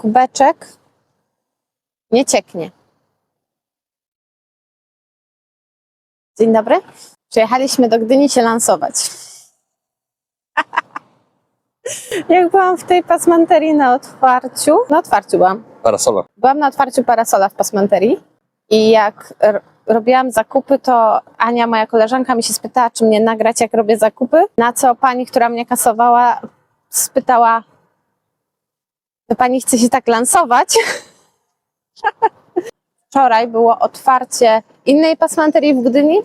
kubeczek nie cieknie. Dzień dobry. Przyjechaliśmy do Gdyni się lansować. Jak byłam w tej pasmanterii na otwarciu, na otwarciu byłam, Parasola. byłam na otwarciu parasola w pasmanterii i jak robiłam zakupy, to Ania, moja koleżanka, mi się spytała, czy mnie nagrać, jak robię zakupy. Na co pani, która mnie kasowała, spytała, to pani chce się tak lansować? Wczoraj było otwarcie innej pasmanterii w Gdyni.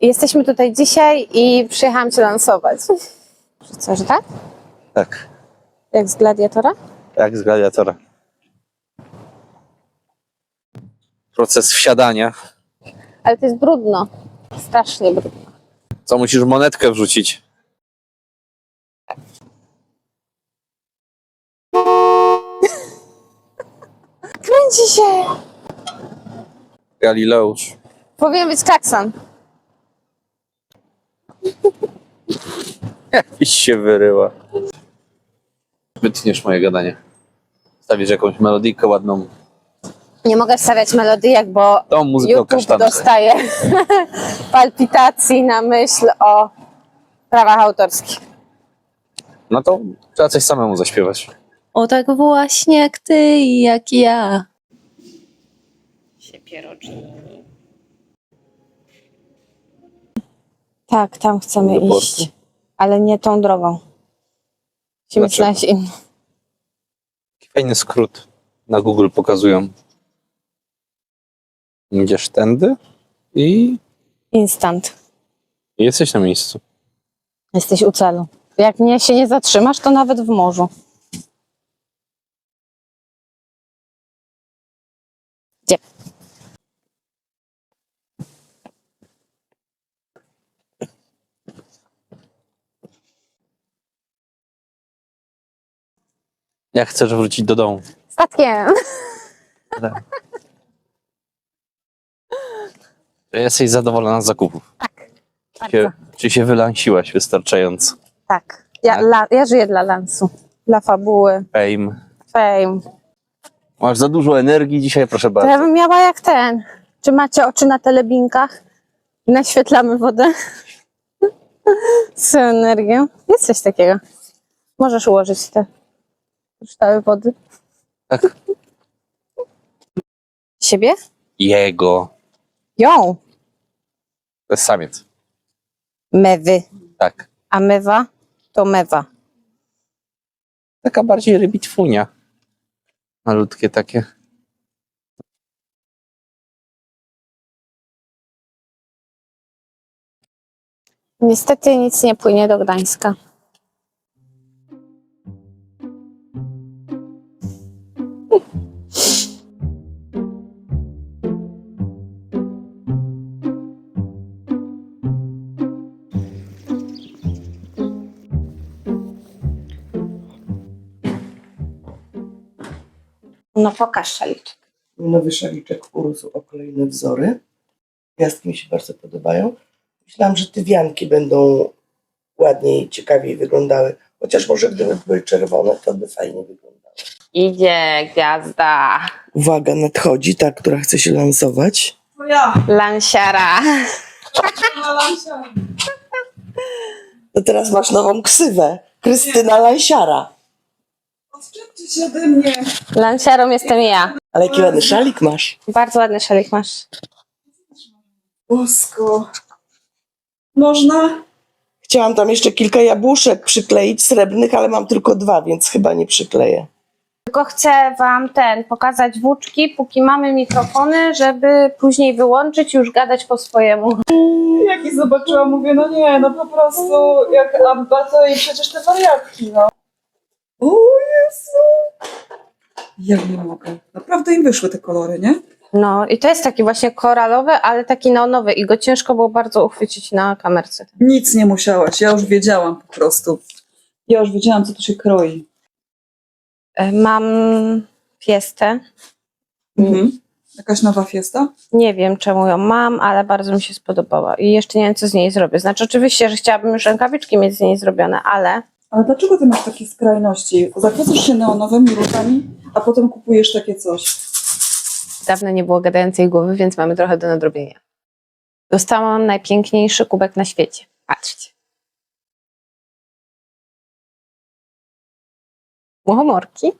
Jesteśmy tutaj dzisiaj i przyjechałam się lansować. Co, że tak? Tak, Jak z gladiatora? jak z gladiatora. Proces wsiadania. Ale to jest brudno. Strasznie brudno. Co musisz monetkę wrzucić? Kręci się! Galileusz. Powinien być klakson. Jakiś się wyryła. Wytniesz moje gadanie. Stawisz jakąś melodyjkę ładną. Nie mogę wstawiać melodyjek, bo Tą muzykę YouTube dostaje palpitacji na myśl o prawach autorskich. No to trzeba coś samemu zaśpiewać. O tak właśnie jak ty i jak ja. Tak, tam chcemy Do portu? iść, ale nie tą drogą. Musimy Dlaczego? znaleźć inną. Fajny skrót na Google pokazują. Idziesz tędy i Instant. jesteś na miejscu. Jesteś u celu. Jak mnie się nie zatrzymasz, to nawet w morzu. Jak chcesz wrócić do domu? Statkiem. Czy jesteś zadowolona z zakupów? Tak. Czy, Bardzo. czy się wylansiłaś wystarczająco? Tak. Ja, Tak? la, ja żyję dla lansu. Dla fabuły. Fame. Fame. Masz za dużo energii dzisiaj, proszę To ja bardzo. bym miała jak ten. Czy macie oczy na telebinkach? Naświetlamy wodę. Z energią. Jest coś takiego. Możesz ułożyć te kryształy wody. Tak. Siebie? Jego. Ją. To jest samiec. Mewy. Tak. A mewa to mewa. Taka bardziej rybitwunia. Malutkie takie. Niestety nic nie płynie do Gdańska. No pokaż szaliczek. Nowy szaliczek urósł o kolejne wzory. Gwiazdki mi się bardzo podobają. Myślałam, że te wianki będą ładniej, ciekawiej wyglądały. Chociaż może gdyby były czerwone, to by fajnie wyglądały. Idzie gwiazda. Uwaga, nadchodzi ta, która chce się lansować. To ja, Lansiara. na lansia. To teraz masz nową ksywę. Krystyna Lansiara. Odczepcie się ode mnie. Lansiarą jestem ja. Ale jaki ładny szalik masz. Bardzo ładny szalik masz. Bosko. Można? Chciałam tam jeszcze kilka jabłuszek przykleić srebrnych, ale mam tylko dwa, więc chyba nie przykleję. Tylko chcę wam ten pokazać włóczki, póki mamy mikrofony, żeby później wyłączyć i już gadać po swojemu. Jak ich zobaczyłam, mówię, no nie, no po prostu jak Abba, to i przecież te wariatki, no. O Jezu. Ja nie mogę. Naprawdę im wyszły te kolory, nie? No i to jest taki właśnie koralowy, ale taki neonowy i go ciężko było bardzo uchwycić na kamerce. Nic nie musiałaś, ja już wiedziałam po prostu. Ja już wiedziałam, co tu się kroi. E, Mam fiestę. Mhm. Jakaś nowa fiesta? Nie wiem czemu ją mam, ale bardzo mi się spodobała i jeszcze nie wiem co z niej zrobię. Znaczy oczywiście, że chciałabym już rękawiczki mieć z niej zrobione, ale Ale dlaczego ty masz takie skrajności? Zachwycasz się neonowymi różami, a potem kupujesz takie coś. Dawno nie było gadającej głowy, więc mamy trochę do nadrobienia. Dostałam najpiękniejszy kubek na świecie. Patrzcie. Muchomorki.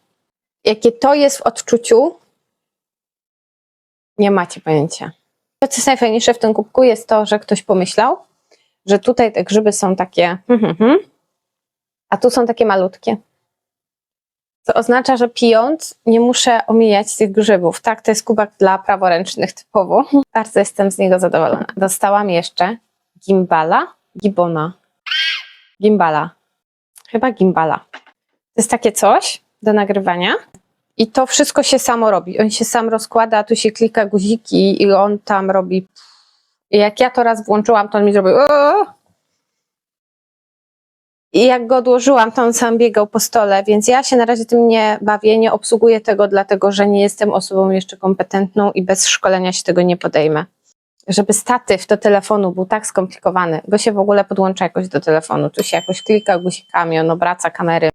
Jakie to jest w odczuciu, nie macie pojęcia. To, co jest najfajniejsze w tym kubku, jest to, że ktoś pomyślał, że tutaj te grzyby są takie, hmm, hmm, hmm, a tu są takie malutkie. Co oznacza, że pijąc nie muszę omijać tych grzybów. Tak, to jest kubek dla praworęcznych typowo. Bardzo jestem z niego zadowolona. Dostałam jeszcze gimbala, gibona, gimbala, chyba gimbala. To jest takie coś do nagrywania i to wszystko się samo robi. On się sam rozkłada, tu się klika guziki i on tam robi. I jak ja to raz włączyłam, to on mi zrobił. I jak go odłożyłam, to on sam biegał po stole, więc ja się na razie tym nie bawię, nie obsługuję tego, dlatego że nie jestem osobą jeszcze kompetentną i bez szkolenia się tego nie podejmę. Żeby statyw do telefonu był tak skomplikowany, go się w ogóle podłącza jakoś do telefonu, tu się jakoś klika guzikami, on obraca kamery.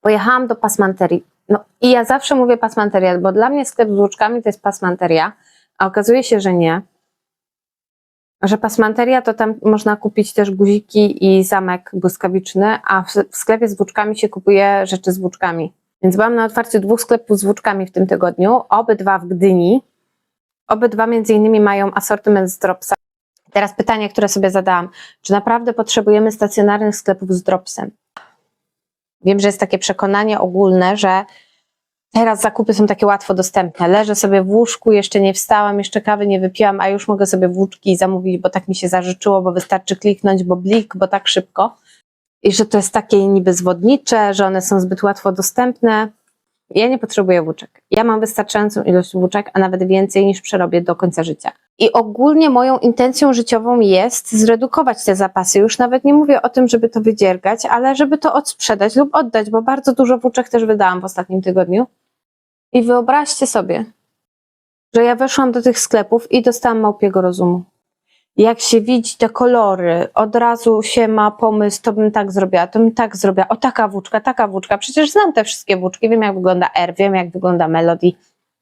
Pojechałam do pasmanterii. No i ja zawsze mówię pasmanteria, bo dla mnie sklep z łuczkami to jest pasmanteria, a okazuje się, że nie że pasmanteria to tam można kupić też guziki i zamek błyskawiczny, a w, sklepie z włóczkami się kupuje rzeczy z włóczkami. Więc byłam na otwarciu dwóch sklepów z włóczkami w tym tygodniu, obydwa w Gdyni. Obydwa między innymi mają asortyment z dropsa. Teraz pytanie, które sobie zadałam. Czy naprawdę potrzebujemy stacjonarnych sklepów z dropsem? Wiem, że jest takie przekonanie ogólne, że Teraz zakupy są takie łatwo dostępne. Leżę sobie w łóżku, jeszcze nie wstałam, jeszcze kawy nie wypiłam, a już mogę sobie włóczki zamówić, bo tak mi się zażyczyło, bo wystarczy kliknąć, bo blik, bo tak szybko. I że to jest takie niby zwodnicze, że one są zbyt łatwo dostępne. Ja nie potrzebuję włóczek. Ja mam wystarczającą ilość włóczek, a nawet więcej niż przerobię do końca życia. I ogólnie moją intencją życiową jest zredukować te zapasy. Już nawet nie mówię o tym, żeby to wydziergać, ale żeby to odsprzedać lub oddać, bo bardzo dużo włóczek też wydałam w ostatnim tygodniu. I wyobraźcie sobie, że ja weszłam do tych sklepów i dostałam małpiego rozumu. Jak się widzi te kolory, od razu się ma pomysł, to bym tak zrobiła, to bym tak zrobiła. O, taka włóczka, taka włóczka. Przecież znam te wszystkie włóczki, wiem jak wygląda R, wiem jak wygląda Melody,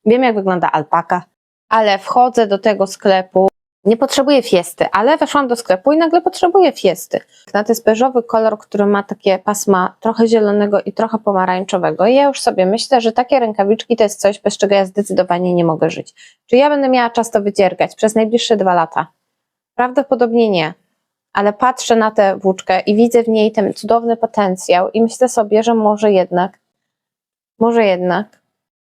wiem jak wygląda alpaka. Ale wchodzę do tego sklepu, nie potrzebuję fiesty, ale weszłam do sklepu i nagle potrzebuję fiesty. Na to jest beżowy kolor, który ma takie pasma trochę zielonego i trochę pomarańczowego. I ja już sobie myślę, że takie rękawiczki to jest coś, bez czego ja zdecydowanie nie mogę żyć. Czy ja będę miała czas to wydziergać przez najbliższe dwa lata? Prawdopodobnie nie. Ale patrzę na tę włóczkę i widzę w niej ten cudowny potencjał i myślę sobie, że może jednak, może jednak.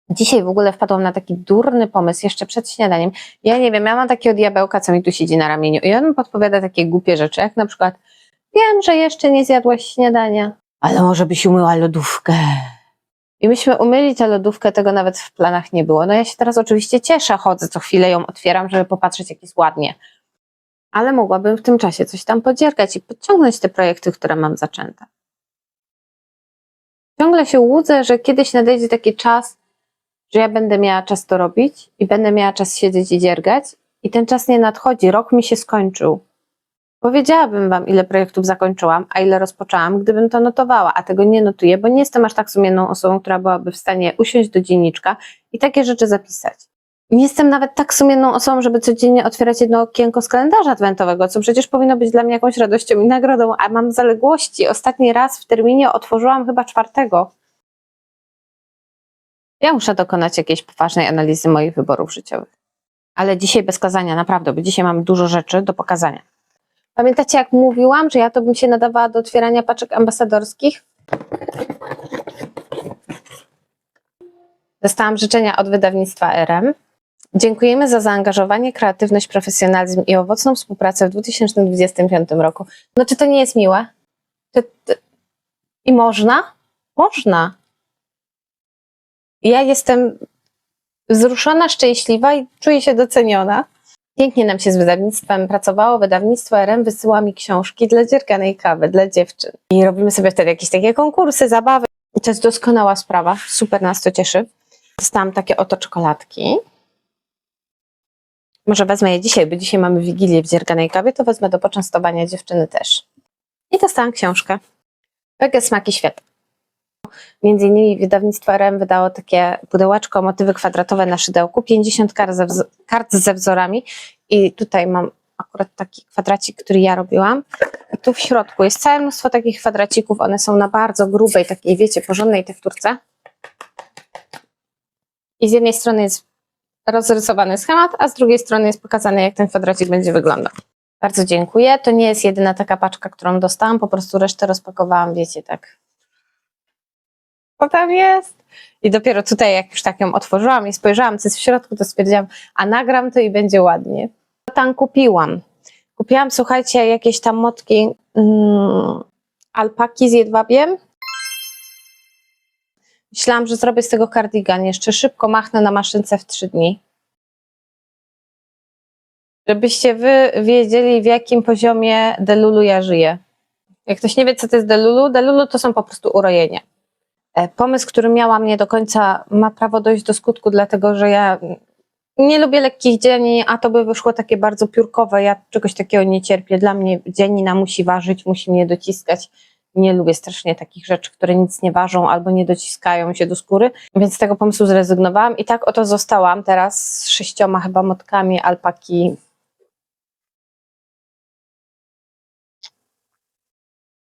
Dzisiaj w ogóle wpadłam na taki durny pomysł jeszcze przed śniadaniem. Ja nie wiem, ja mam takiego diabełka, co mi tu siedzi na ramieniu i on mi podpowiada takie głupie rzeczy, jak na przykład wiem, że jeszcze nie zjadłaś śniadania, ale może byś umyła lodówkę. I myśmy umyli tę lodówkę, tego nawet w planach nie było. No ja się teraz oczywiście cieszę, chodzę co chwilę ją otwieram, żeby popatrzeć jak jest ładnie. Ale mogłabym w tym czasie coś tam podziergać i podciągnąć te projekty, które mam zaczęte. Ciągle się łudzę, że kiedyś nadejdzie taki czas, że ja będę miała czas to robić i będę miała czas siedzieć i dziergać i ten czas nie nadchodzi, rok mi się skończył. Powiedziałabym wam, ile projektów zakończyłam, a ile rozpoczęłam, gdybym to notowała, a tego nie notuję, bo nie jestem aż tak sumienną osobą, która byłaby w stanie usiąść do dzienniczka i takie rzeczy zapisać. Nie jestem nawet tak sumienną osobą, żeby codziennie otwierać jedno okienko z kalendarza adwentowego, co przecież powinno być dla mnie jakąś radością i nagrodą, a mam zaległości. Ostatni raz w terminie otworzyłam chyba czwartego. Ja muszę dokonać jakiejś poważnej analizy moich wyborów życiowych. Ale dzisiaj bez kazania, naprawdę, bo dzisiaj mam dużo rzeczy do pokazania. Pamiętacie, jak mówiłam, że ja to bym się nadawała do otwierania paczek ambasadorskich? Dostałam życzenia od wydawnictwa RM. Dziękujemy za zaangażowanie, kreatywność, profesjonalizm i owocną współpracę w 2025 roku. No czy to nie jest miłe? Czy. I można? Można. Ja jestem wzruszona, szczęśliwa i czuję się doceniona. Pięknie nam się z wydawnictwem pracowało. Wydawnictwo RM wysyła mi książki dla dzierganej kawy, dla dziewczyn. I robimy sobie wtedy jakieś takie konkursy, zabawy. I to jest doskonała sprawa. Super nas to cieszy. Dostałam takie oto czekoladki. Może wezmę je dzisiaj, bo dzisiaj mamy wigilię w dzierganej kawie, to wezmę do poczęstowania dziewczyny też. I dostałam książkę. Wege smaki świata. Między innymi wydawnictwo RM wydało takie pudełeczko, motywy kwadratowe na szydełku, 50 kart ze, kart ze wzorami i tutaj mam akurat taki kwadracik, który ja robiłam. I tu w środku jest całe mnóstwo takich kwadracików, one są na bardzo grubej, takiej wiecie, porządnej tekturce. I z jednej strony jest rozrysowany schemat, a z drugiej strony jest pokazane, jak ten kwadracik będzie wyglądał. Bardzo dziękuję. To nie jest jedyna taka paczka, którą dostałam, po prostu resztę rozpakowałam, wiecie, tak. Tam jest? I dopiero tutaj, jak już tak ją otworzyłam i spojrzałam, co jest w środku, to stwierdziłam, a nagram to i będzie ładnie. Tam kupiłam? Kupiłam, słuchajcie, jakieś tam motki mm, alpaki z jedwabiem. Myślałam, że zrobię z tego kardigan. Jeszcze szybko machnę na maszynce w trzy dni. Żebyście wy wiedzieli, w jakim poziomie delulu ja żyję. Jak ktoś nie wie, co to jest delulu, delulu to są po prostu urojenia. E, Pomysł, który miałam, nie do końca ma prawo dojść do skutku, dlatego że ja nie lubię lekkich dzieni, a to by wyszło takie bardzo piórkowe. Ja czegoś takiego nie cierpię. Dla mnie dzienina musi ważyć, musi mnie dociskać. Nie lubię strasznie takich rzeczy, które nic nie ważą albo nie dociskają się do skóry, więc z tego pomysłu zrezygnowałam i tak oto zostałam teraz z sześcioma chyba motkami alpaki.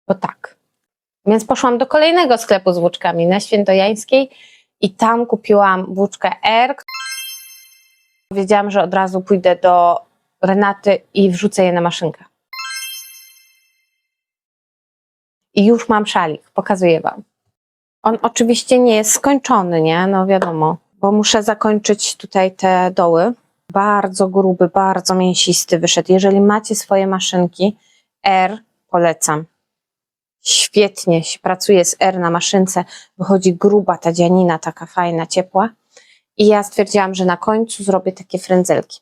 Bo tak. Więc poszłam do kolejnego sklepu z włóczkami na Świętojańskiej i tam kupiłam włóczkę R. Wiedziałam, że od razu pójdę do Renaty i wrzucę je na maszynkę. I już mam szalik, pokazuję Wam. On oczywiście nie jest skończony, nie? No wiadomo, bo muszę zakończyć tutaj te doły. Bardzo gruby, bardzo mięsisty wyszedł. Jeżeli macie swoje maszynki, R polecam. Świetnie się pracuje z R na maszynce. Wychodzi gruba ta dzianina, taka fajna, ciepła. I ja stwierdziłam, że na końcu zrobię takie frędzelki.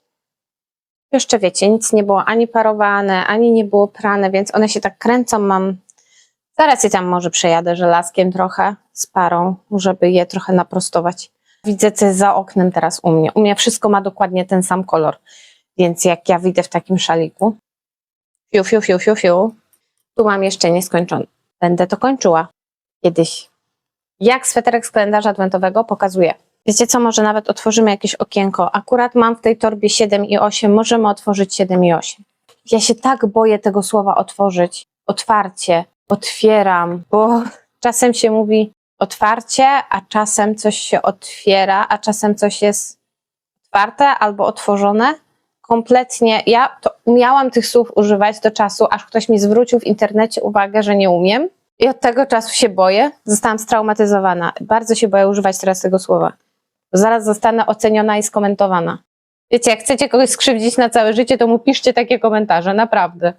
Jeszcze wiecie, nic nie było ani parowane, ani nie było prane, więc one się tak kręcą. Mam Zaraz je tam może przejadę żelazkiem trochę z parą, żeby je trochę naprostować. Widzę, co jest za oknem teraz u mnie. U mnie wszystko ma dokładnie ten sam kolor, więc jak ja wyjdę w takim szaliku, fiu, fiu, fiu, fiu, fiu, tu mam jeszcze nieskończone. Będę to kończyła kiedyś. Jak sweterek z kalendarza adwentowego pokazuję. Wiecie co, może nawet otworzymy jakieś okienko. Akurat mam w tej torbie 7 i 8, możemy otworzyć 7 i 8. Ja się tak boję tego słowa otworzyć, otwarcie, otwieram, bo czasem się mówi otwarcie, a czasem coś się otwiera, a czasem coś jest otwarte albo otworzone. Kompletnie, ja to umiałam tych słów używać do czasu, aż ktoś mi zwrócił w internecie uwagę, że nie umiem. I od tego czasu się boję. Zostałam straumatyzowana. Bardzo się boję używać teraz tego słowa. Zaraz zostanę oceniona i skomentowana. Wiecie, jak chcecie kogoś skrzywdzić na całe życie, to mu piszcie takie komentarze, naprawdę.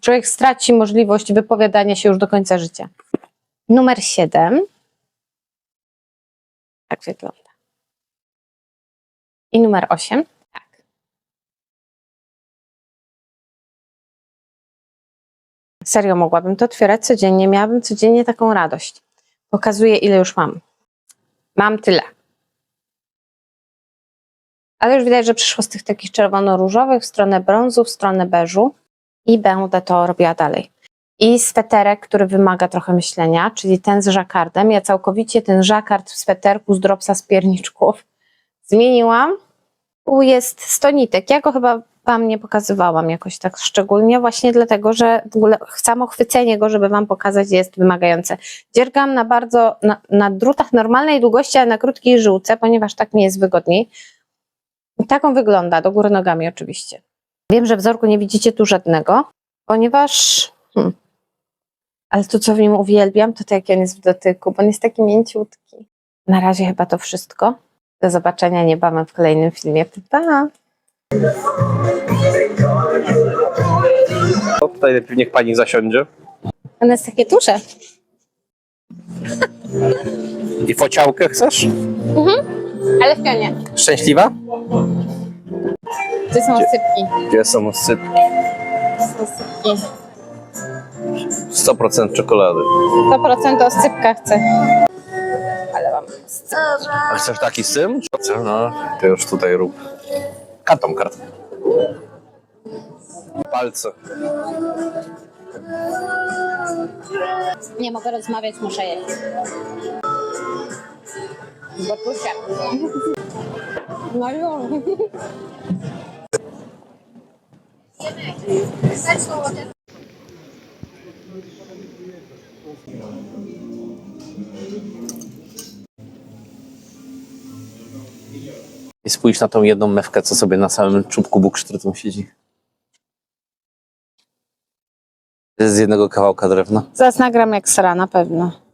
Człowiek straci możliwość wypowiadania się już do końca życia. Numer 7. Tak wygląda. I numer 8. Serio mogłabym to otwierać codziennie, miałabym codziennie taką radość. Pokazuję, ile już mam. Mam tyle. Ale już widać, że przyszło z tych takich czerwono-różowych w stronę brązu, w stronę beżu i będę to robiła dalej. I sweterek, który wymaga trochę myślenia, czyli ten z żakardem. Ja całkowicie ten żakard w sweterku z dropsa z pierniczków zmieniłam. Tu jest stonitek. Ja go chyba Wam nie pokazywałam jakoś tak szczególnie, właśnie dlatego, że w ogóle samo chwycenie go, żeby Wam pokazać, jest wymagające. Dziergam na bardzo, na, na drutach normalnej długości, ale na krótkiej żyłce, ponieważ tak mi jest wygodniej. I tak on wygląda, do góry nogami oczywiście. Wiem, że wzorku nie widzicie tu żadnego, ponieważ. Hmm, ale to, co w nim uwielbiam, to to, jak on jest w dotyku, bo on jest taki mięciutki. Na razie chyba to wszystko. Do zobaczenia niebawem w kolejnym filmie. Pa! O, tutaj lepiej niech pani zasiądzie. One jest takie duże. I fociałkę chcesz? Ale w pionie. Szczęśliwa? To są sypki. Gdzie są sypki? To są sypki. 100% czekolady. 100% oscypka chcę. Ale mam. A chcesz taki z tym? No, to już tutaj rób. Kartą kartę. Palce. Nie mogę rozmawiać, muszę jeść. Bartusia. No już. I spójrz na tą jedną mewkę, co sobie na samym czubku buksztrytu siedzi. Z jednego kawałka drewna. Zaraz nagram jak sra, na pewno.